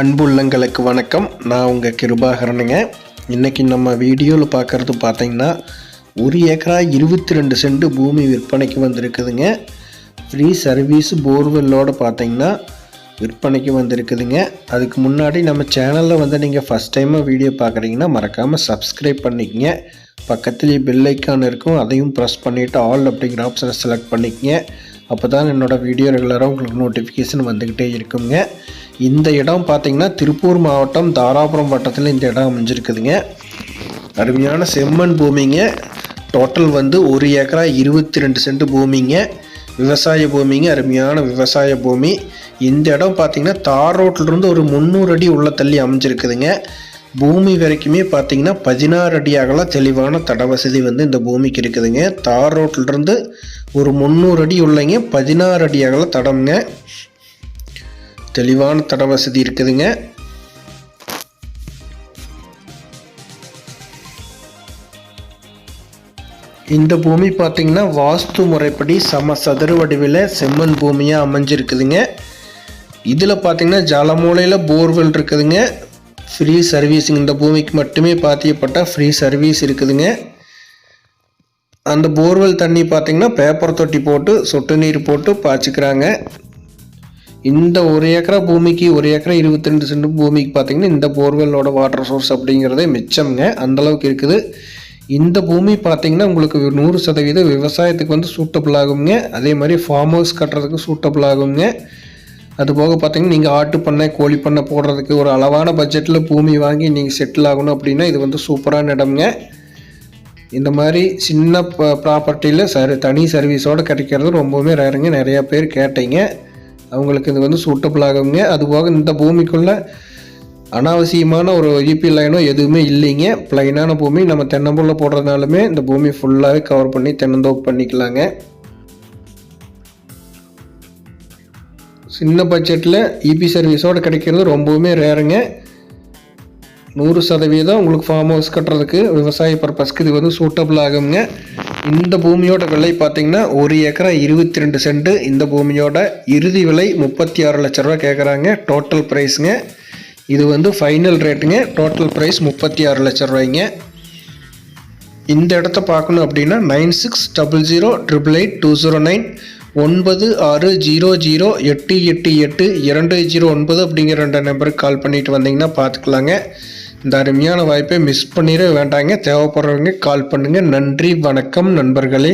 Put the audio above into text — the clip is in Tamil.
அன்புள்ளங்களுக்கு வணக்கம். நான் உங்கள் கிருபாகரனுங்க. இன்றைக்கி நம்ம வீடியோவில் பார்க்குறது பார்த்தீங்கன்னா ஒரு ஏக்கரா இருபத்தி ரெண்டு சென்ட் பூமி விற்பனைக்கு வந்திருக்குதுங்க. ஃப்ரீ சர்வீஸ் போர்வெல்லோடு பார்த்தீங்கன்னா விற்பனைக்கு வந்திருக்குதுங்க. அதுக்கு முன்னாடி நம்ம சேனலில் வந்து நீங்கள் ஃபஸ்ட் டைமாக வீடியோ பார்க்குறீங்கன்னா மறக்காமல் சப்ஸ்கிரைப் பண்ணிக்கங்க. பக்கத்துலேயே பெல் ஐக்கான் இருக்கும் அதையும் ப்ரெஸ் பண்ணிவிட்டு ஆல் அப்படிங்கிற ஆப்ஷனை செலக்ட் பண்ணிக்கங்க. அப்போ தான் என்னோடய வீடியோ ரெகுலராக உங்களுக்கு நோட்டிஃபிகேஷன் வந்துக்கிட்டே இருக்குங்க. இந்த இடம் பார்த்தீங்கன்னா திருப்பூர் மாவட்டம் தாராபுரம் வட்டத்தில் இந்த இடம் அமைஞ்சிருக்குதுங்க. அருமையான செம்மண் பூமிங்க. டோட்டல் வந்து ஒரு ஏக்கரா இருபத்தி ரெண்டு சென்ட் பூமிங்க. விவசாய பூமிங்க அருமையான விவசாய பூமி. இந்த இடம் பார்த்திங்கன்னா தார் ரோட்டிலிருந்து ஒரு முந்நூறு அடி உள்ள தள்ளி அமைஞ்சிருக்குதுங்க. பூமி வரைக்குமே பார்த்திங்கன்னா பதினாறு அடி அகலம் தெளிவான தட வசதி வந்து இந்த பூமிக்கு இருக்குதுங்க. தார் ரோட்டிலிருந்து ஒரு முந்நூறு அடி உள்ளங்க. பதினாறு அடி அகல தடம்ங்க. தெளிவான தட வசதி இருக்குதுங்க. இந்த பூமி பார்த்தீங்கன்னா வாஸ்து முறைப்படி சம சதுர வடிவில் செம்மண் பூமியாக அமைஞ்சிருக்குதுங்க. இதில் பார்த்தீங்கன்னா ஜலமூலையில் போர்வெல் இருக்குதுங்க. ஃப்ரீ சர்வீஸிங் இந்த பூமிக்கு மட்டுமே பாத்தியப்பட்டால் ஃப்ரீ சர்வீஸ் இருக்குதுங்க. அந்த போர்வெல் தண்ணி பார்த்தீங்கன்னா பேப்பர் தொட்டி போட்டு சொட்டு நீர் போட்டு பாய்ச்சிக்கிறாங்க. இந்த ஒரு ஏக்கரா பூமிக்கு ஒரு ஏக்கரா இருபத்தி ரெண்டு சென்ட் பூமிக்கு பார்த்தீங்கன்னா இந்த போர்வெல்லோட வாட்டர் சோர்ஸ் அப்படிங்கிறதே மிச்சம்ங்க. அந்தளவுக்கு இருக்குது. இந்த பூமி பார்த்தீங்கன்னா உங்களுக்கு நூறு சதவீதம் விவசாயத்துக்கு வந்து சூட்டபிள் ஆகுங்க அதே மாதிரி ஃபார்ம் ஹவுஸ் கட்டுறதுக்கு சூட்டபிள் ஆகுங்க அது போக பார்த்தீங்கன்னா நீங்கள் ஆட்டு பண்ணை கோழி பண்ணை போடுறதுக்கு ஒரு அளவான பட்ஜெட்டில் பூமி வாங்கி நீங்கள் செட்டில் ஆகணும் அப்படின்னா இது வந்து சூப்பரான இடம்ங்க. இந்த மாதிரி சின்ன ப்ராப்பர்ட்டியில் சரி தனி சர்வீஸோடு கிடைக்கிறது ரொம்பவுமே ரேருங்க நிறையா பேர் கேட்டீங்க. அவங்களுக்கு இது வந்து சூட்டபிள் ஆகுங்க. அதுபோக இந்த பூமிக்குள்ளே அனாவசியமான ஒரு இபி லைனோ எதுவுமே இல்லைங்க. ப்ளைனான பூமி நம்ம தென்னம்புள்ள போடுறதுனாலுமே இந்த பூமி ஃபுல்லாகவே கவர் பண்ணி தென்னந்தோப்பு பண்ணிக்கலாங்க. சின்ன பட்ஜெட்டில் இபி சர்வீஸோடு கிடைக்கிறது ரொம்பவுமே ரேருங்க நூறு சதவீதம் உங்களுக்கு ஃபார்ம் ஹவுஸ் கட்டுறதுக்கு விவசாய பர்பஸ்க்கு இது வந்து சூட்டபிள் ஆகுங்க. இந்த பூமியோட விலை பார்த்தீங்கன்னா ஒரு ஏக்கரா இருபத்தி ரெண்டு சென்ட்டு இந்த பூமியோட இறுதி விலை முப்பத்தி ஆறு லட்ச ரூபா கேட்குறாங்க டோட்டல் ப்ரைஸுங்க இது வந்து ஃபைனல் ரேட்டுங்க டோட்டல் ப்ரைஸ் முப்பத்தி ஆறு லட்ச ரூபாய்ங்க. இந்த இடத்த பார்க்கணும் அப்படின்னா nine six double zero triple eight two zero nine ஒன்பது ஆறு ஜீரோ ஜீரோ எட்டு எட்டு எட்டு இரண்டு ஜீரோ ஒன்பது அப்படிங்கிற ரெண்டு நம்பருக்கு கால் பண்ணிட்டு வந்தீங்கன்னா பார்த்துக்கலாங்க. இந்த அருமையான வாய்ப்பை மிஸ் பண்ணிட வேண்டாங்க. தேவைப்படுறவங்க கால் பண்ணுங்கள் நன்றி வணக்கம் நண்பர்களே.